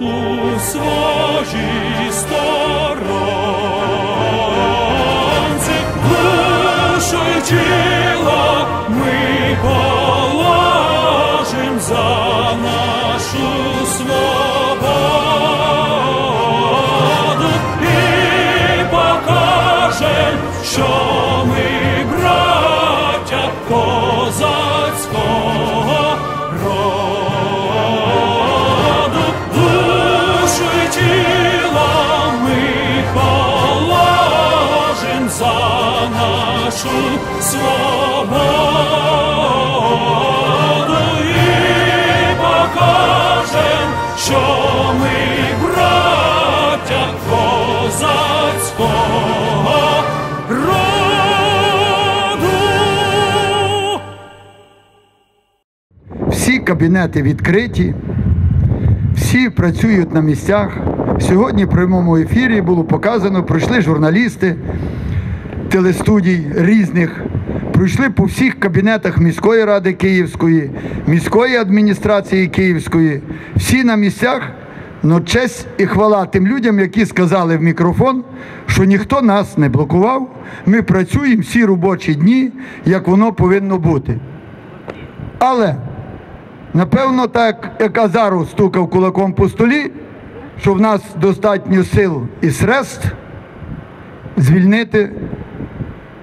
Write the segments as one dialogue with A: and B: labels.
A: у своїй сторонці, душу ми положим за нашу свободу. І покажем, що нашу свободу і покажем, що ми браття козацького роду.
B: Всі кабінети відкриті, всі працюють на місцях. Сьогодні в прямому ефірі було показано, пройшли журналісти телестудій різних, пройшли по всіх кабінетах міської ради Київської, міської адміністрації Київської, всі на місцях. Но честь і хвала тим людям, які сказали в мікрофон, що ніхто нас не блокував. Ми працюємо всі робочі дні, як воно повинно бути. Але Напевно, так як Азаров стукав кулаком по столі, що в нас достатньо сил і средств звільнити,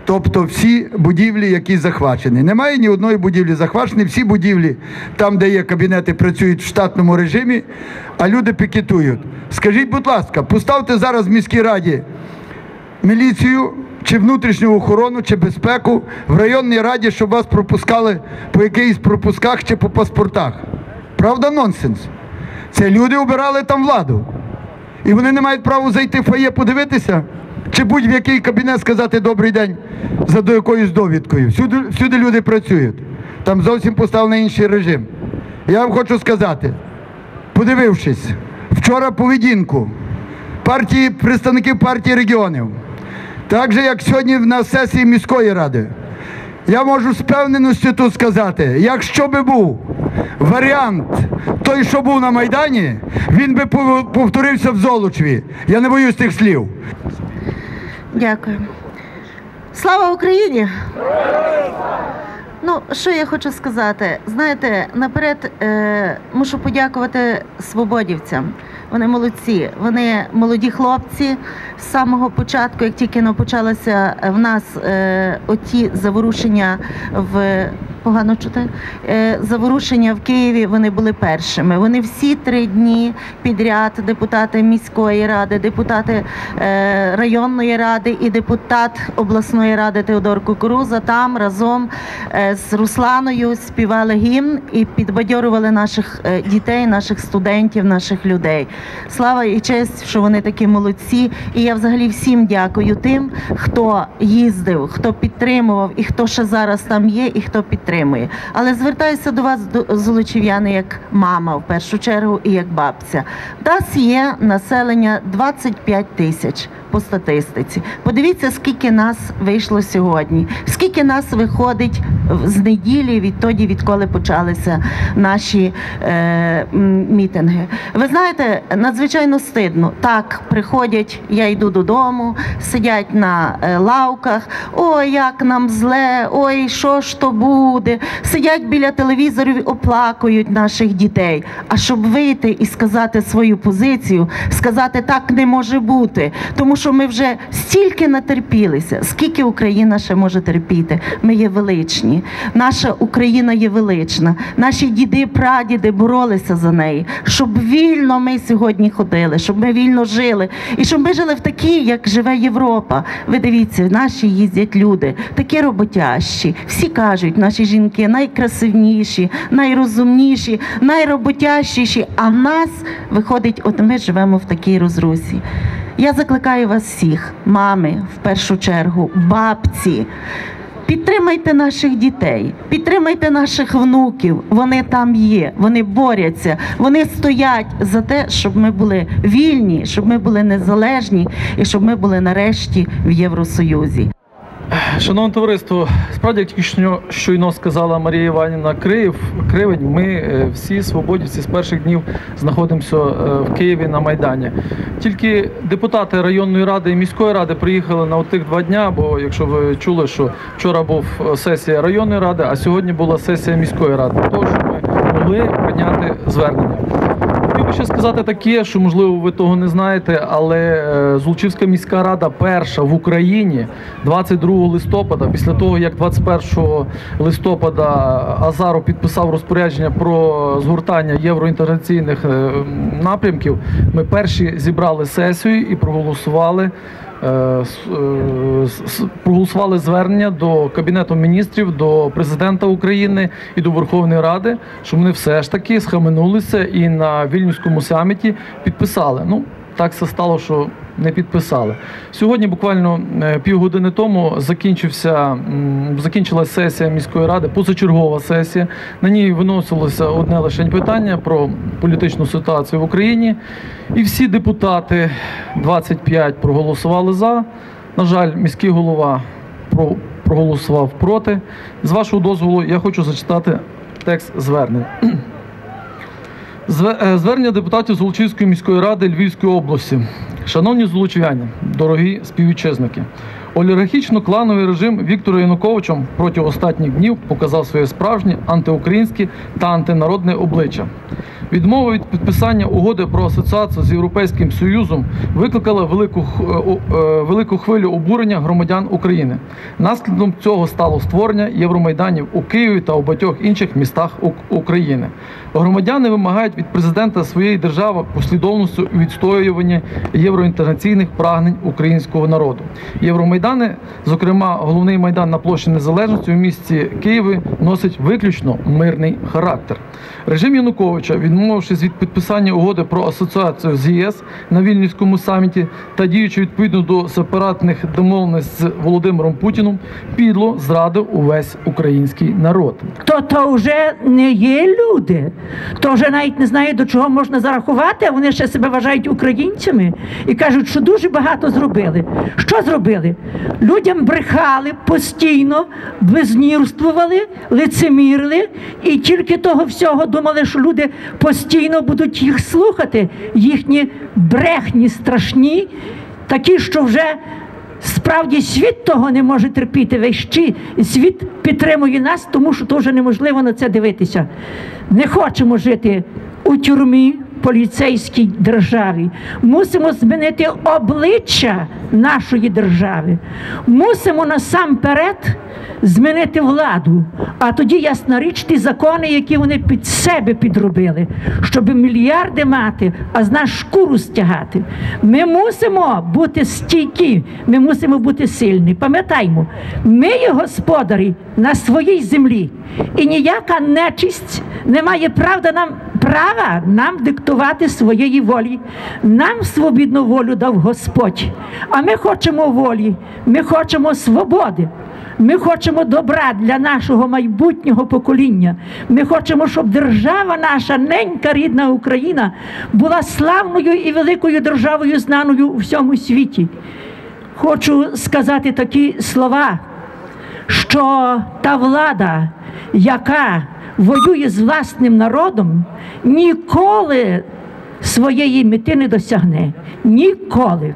B: тобто всі будівлі, які захвачені. Немає ні одної будівлі захвачені, всі будівлі, там, де є кабінети, працюють в штатному режимі, а люди пікетують. Скажіть, будь ласка, поставте зараз в міській раді міліцію чи внутрішню охорону, чи безпеку в районній раді, щоб вас пропускали по якихось пропусках чи по паспортах. Правда, нонсенс? Це люди обирали там владу. І вони не мають права зайти в фоє подивитися, чи будь-в який кабінет сказати добрий день за до якоюсь довідкою. Всюди, всюди люди працюють. Там зовсім поставлений інший режим. Я вам хочу сказати, подивившись, вчора поведінку партії, представників партії регіонів, так же, як сьогодні на сесії міської ради. Я можу з певненістю тут сказати, якщо би був варіант той, що був на Майдані, він би повторився в Золочеві. Я не боюсь тих слів.
C: Дякую. Слава Україні! Ну, що я хочу сказати? Знаєте, наперед е, мушу подякувати свободівцям. Вони молодці, вони молоді хлопці з самого початку, як тільки почалося в нас е, оті заворушення в погано чути е, заворушення в Києві. Вони були першими. Вони всі три дні підряд, депутати міської ради, депутати е, районної ради і депутат обласної ради Теодор Кукуруза там разом е, з Русланою співали гімн і підбадьорували наших дітей, наших студентів, наших людей. Слава і честь, що вони такі молодці. І я взагалі всім дякую тим, хто їздив, хто підтримував і хто ще зараз там є, і хто підтримує. Але звертаюся до вас, золочів'яни, як мама в першу чергу і як бабця. В нас є населення 25 тисяч по статистиці. Подивіться, скільки нас вийшло сьогодні, скільки нас виходить з неділі відтоді, відколи почалися наші е, мітинги. Ви знаєте, надзвичайно стидно. Так, приходять, я йду додому, сидять на е, лавках. Ой, як нам зле, ой, що ж то буде. Сидять біля телевізорів, оплакують наших дітей. А щоб вийти і сказати свою позицію, сказати так не може бути, тому що що ми вже стільки натерпілися, скільки Україна ще може терпіти. Ми є величні. Наша Україна є велична. Наші діди, прадіди боролися за неї, щоб вільно ми сьогодні ходили, щоб ми вільно жили, і щоб ми жили в такій, як живе Європа. Ви дивіться, наші їздять люди, такі роботящі. Всі кажуть, наші жінки найкрасивніші, найрозумніші, найроботящіші. А в нас виходить, от ми живемо в такій розрусі. Я закликаю вас всіх, мами, в першу чергу, бабці. Підтримайте наших дітей, підтримайте наших внуків. Вони там є, вони борються, вони стоять за те, щоб ми були вільні, щоб ми були незалежні і щоб ми були нарешті в Євросоюзі.
A: Шановне товариство, справді, як тільки щойно сказала Марія Іванівна Криїв, Кривень, ми е, всі свободівці з перших днів знаходимося е, в Києві на Майдані. Тільки депутати районної ради і міської ради приїхали на тих два дня, бо якщо ви чули, що вчора був е, сесія районної ради, а сьогодні була сесія міської ради, того, щоб ми могли прийняти звернення. Ще сказати таке, що можливо ви того не знаєте, але Зулчівська міська рада перша в Україні 22 листопада, після того як 21 листопада Азару підписав розпорядження про згортання євроінтеграційних е, напрямків, ми перші зібрали сесію і проголосували. Е, е, проголосували звернення до Кабінету міністрів, до президента України і до Верховної Ради, що вони все ж таки схаменулися і на вільнюському саміті підписали. Ну так все стало, що не підписали. Сьогодні, буквально е, півгодини тому, закінчився м, закінчилась сесія міської ради, позачергова сесія. На ній виносилося одне лише питання про політичну ситуацію в Україні. І всі депутати 25 проголосували за. На жаль, міський голова проголосував проти. З вашого дозволу, я хочу зачитати текст звернення. Е, Звернення депутатів Золочівської міської ради Львівської області. Шановні золочів'яні, дорогі співвітчизники, олігархічно-клановий режим Віктора Януковича протягом останніх днів показав своє справжнє антиукраїнське та антинародне обличчя. Відмова від підписання угоди про асоціацію з Європейським Союзом викликала велику, е, е, велику хвилю обурення громадян України. Наслідком цього стало створення євромайданів у Києві та у багатьох інших містах України. Громадяни вимагають від президента своєї держави послідовності у відстоюванні євроінтеграційних прагнень українського народу. Євромайдани, зокрема, головний майдан на площі Незалежності у місті Києві, носить виключно мирний характер. Режим Януковича, відмовившись від підписання угоди про асоціацію з ЄС на Вільнюському саміті та діючи відповідно до сепаратних домовленостей з Володимиром Путіном, підло зрадив увесь український народ.
D: то то вже не є люди, то вже навіть не знаю, до чого можна зарахувати, а вони ще себе вважають українцями і кажуть, що дуже багато зробили. Що зробили? Людям брехали постійно, безнірствували, лицемірили, і тільки того всього думали, що люди постійно будуть їх слухати, їхні брехні страшні, такі, що вже Справді світ того не може терпіти. Весь світ підтримує нас, тому що вже неможливо на це дивитися. Не хочемо жити у тюрмі поліцейській державі. Мусимо змінити обличчя нашої держави. Мусимо насамперед змінити владу. А тоді ясна річ, ті закони, які вони під себе підробили, щоб мільярди мати, а з нас шкуру стягати. Ми мусимо бути стійкі, ми мусимо бути сильні. Пам'ятаймо, ми є господарі на своїй землі, і ніяка нечисть не має правда нам. Права нам диктувати своєї волі. Нам свобідну волю дав Господь. А ми хочемо волі, ми хочемо свободи. Ми хочемо добра для нашого майбутнього покоління. Ми хочемо, щоб держава наша, ненька рідна Україна, була славною і великою державою, знаною у всьому світі. Хочу сказати такі слова, що та влада, яка воює з власним народом, ніколи своєї мети не досягне. Ніколи.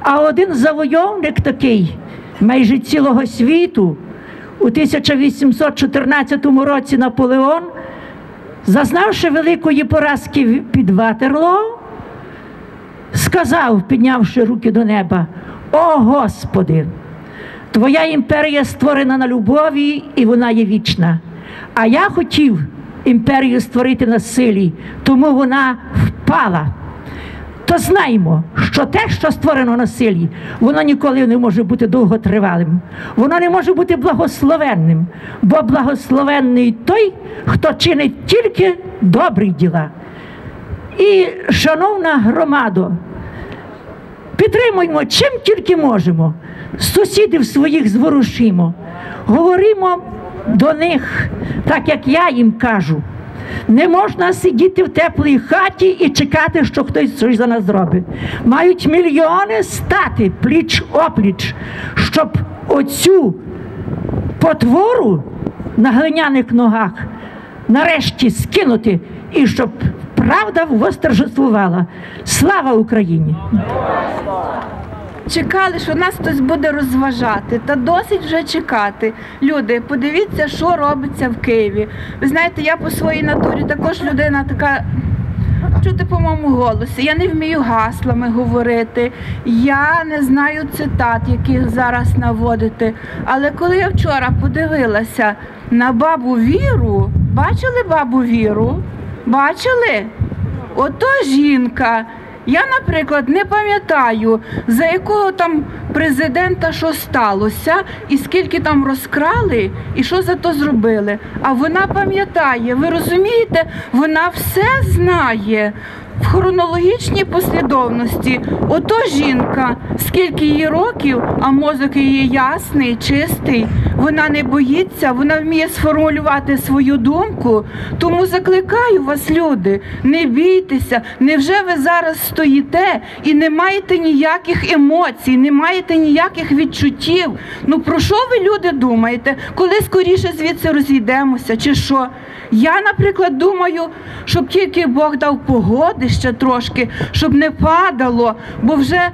D: А один завойовник такий майже цілого світу у 1814 році Наполеон, зазнавши великої поразки під Ватерлоо, сказав, піднявши руки до неба: О Господи! Твоя імперія створена на любові, і вона є вічна. А я хотів імперію створити на силі, тому вона впала. То знаємо, що те, що створено на силі, воно ніколи не може бути довготривалим. Воно не може бути благословенним, бо благословенний той, хто чинить тільки добрі діла. І, шановна громадо, Підтримуємо чим тільки можемо. Сусідів своїх зворушимо. Говоримо до них, так як я їм кажу. Не можна сидіти в теплій хаті і чекати, що хтось щось за нас зробить. Мають мільйони стати пліч опліч, щоб оцю потвору на глиняних ногах нарешті скинути і щоб правда восторжествувала. Слава Україні!
E: Чекали, що нас хтось буде розважати, та досить вже чекати. Люди, подивіться, що робиться в Києві. Ви знаєте, я по своїй натурі також людина така. Чути по моєму голосі, я не вмію гаслами говорити, я не знаю цитат, які зараз наводити. Але коли я вчора подивилася на бабу Віру, бачили бабу Віру? Бачили? Ото жінка. Я, наприклад, не пам'ятаю, за якого там президента що сталося, і скільки там розкрали, і що за то зробили. А вона пам'ятає, ви розумієте, вона все знає. В хронологічній послідовності ото жінка, скільки їй років, а мозок її ясний, чистий, вона не боїться, вона вміє сформулювати свою думку. Тому закликаю вас, люди, не бійтеся, невже ви зараз стоїте і не маєте ніяких емоцій, не маєте ніяких відчуттів? Ну про що ви люди думаєте? Коли скоріше звідси розійдемося, чи що? Я, наприклад, думаю, щоб тільки Бог дав погоди ще трошки, щоб не падало, бо вже.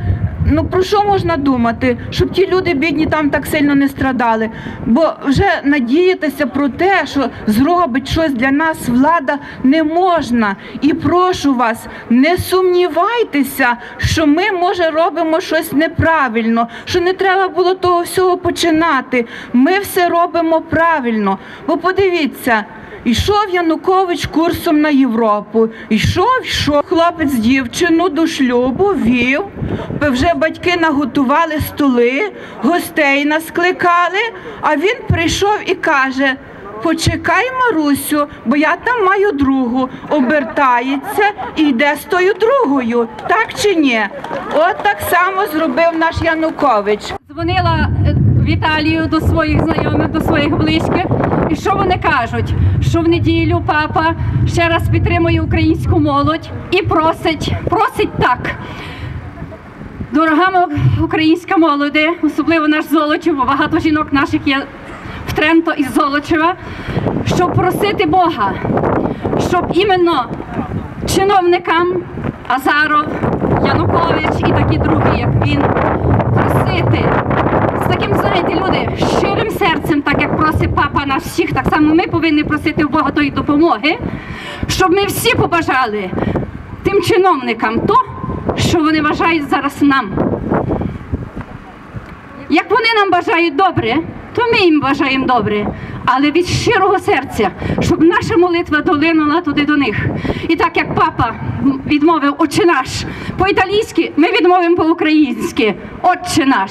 E: Ну про що можна думати, щоб ті люди бідні там так сильно не страдали? Бо вже надіятися про те, що зробить щось для нас влада не можна. І прошу вас, не сумнівайтеся, що ми, може, робимо щось неправильно, що не треба було того всього починати. Ми все робимо правильно. Бо подивіться. Ішов Янукович курсом на Європу. Ішов, йшов хлопець дівчину до шлюбу, вів. Вже батьки наготували столи, гостей наскликали, а він прийшов і каже: Почекай, Марусю, бо я там маю другу. Обертається і йде з тою другою. Так чи ні? От так само зробив наш Янукович.
F: Дзвонила е, в Італію до своїх знайомих, до своїх близьких. І що вони кажуть? Що в неділю папа ще раз підтримує українську молодь і просить, просить так. Дорога українська молоде, особливо наш Золочів, бо багато жінок наших є в Тренто із Золочева, щоб просити Бога, щоб іменно чиновникам Азаров, Янукович і такі другі, як він, просити люди, щирим серцем, так як просить папа наш всіх, так само ми повинні просити у Бога тої допомоги, щоб ми всі побажали тим чиновникам то, що вони бажають зараз нам. Як вони нам бажають добре, то ми їм бажаємо добре, але від щирого серця, щоб наша молитва долинула туди до них. І так як папа відмовив Отче наш по-італійськи, ми відмовимо по-українськи Отче наш,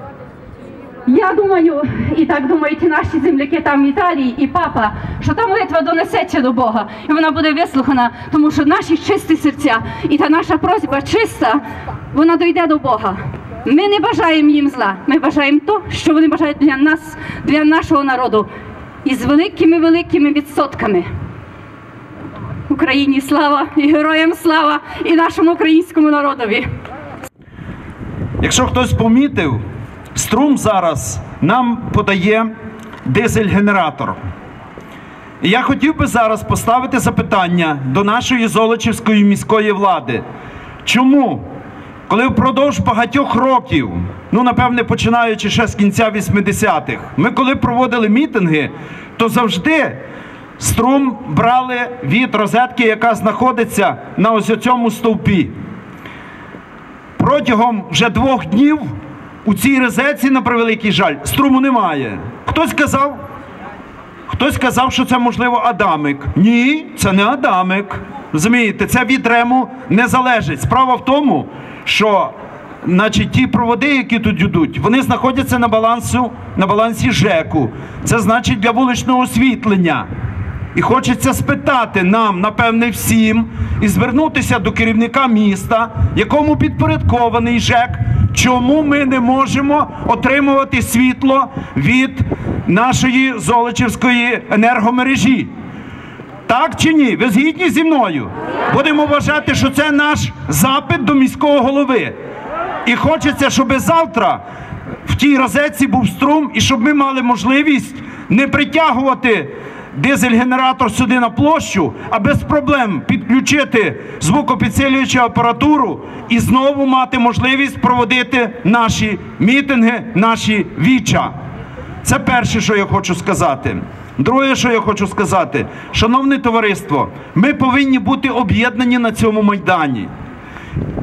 F: Я думаю, і так думають і наші земляки там в Італії, і папа, що та молитва донесеться до Бога, і вона буде вислухана, тому що наші чисті серця і та наша просьба чиста, вона дойде до Бога. Ми не бажаємо їм зла, ми бажаємо то, що вони бажають для нас, для нашого народу, і з великими великими відсотками. Україні слава і героям слава і нашому українському народові.
G: Якщо хтось помітив, струм зараз нам подає дизель-генератор. І я хотів би зараз поставити запитання до нашої Золочівської міської влади. Чому? Коли впродовж багатьох років, ну напевне починаючи ще з кінця 80-х, ми коли проводили мітинги, то завжди струм брали від розетки, яка знаходиться на ось цьому стовпі. Протягом вже двох днів у цій розетці, на превеликий жаль, струму немає. Хтось казав, Хтось казав, що це можливо Адамик. Ні, це не Адамик. Розумієте, це від Рему не залежить. Справа в тому, що значить, ті проводи, які тут йдуть, вони знаходяться на балансу, на балансі ЖЕКу. Це значить для вуличного освітлення. І хочеться спитати нам, напевне, всім, і звернутися до керівника міста, якому підпорядкований ЖЕК, чому ми не можемо отримувати світло від нашої Золочівської енергомережі. Так чи ні? Ви згідні зі мною? Будемо вважати, що це наш запит до міського голови. І хочеться, щоб завтра в тій розетці був струм, і щоб ми мали можливість не притягувати дизель-генератор сюди на площу, а без проблем підключити звукопідсилюючу апаратуру і знову мати можливість проводити наші мітинги, наші віча. Це перше, що я хочу сказати. Друге, що я хочу сказати, шановне товариство, ми повинні бути об'єднані на цьому майдані.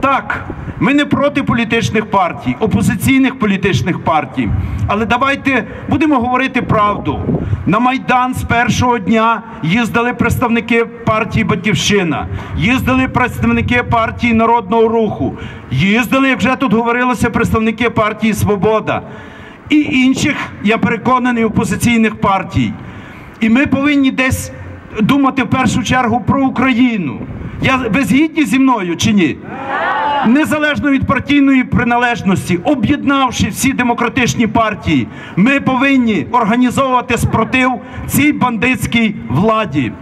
G: Так, ми не проти політичних партій, опозиційних політичних партій. Але давайте будемо говорити правду. На Майдан з першого дня їздили представники партії Батьківщина, їздили представники партії Народного руху, їздили, як вже тут говорилося, представники партії Свобода і інших, я переконаний, опозиційних партій. І ми повинні десь думати в першу чергу про Україну. Я, ви згідні зі мною чи ні? Незалежно від партійної приналежності, об'єднавши всі демократичні партії, ми повинні організовувати спротив цій бандитській владі.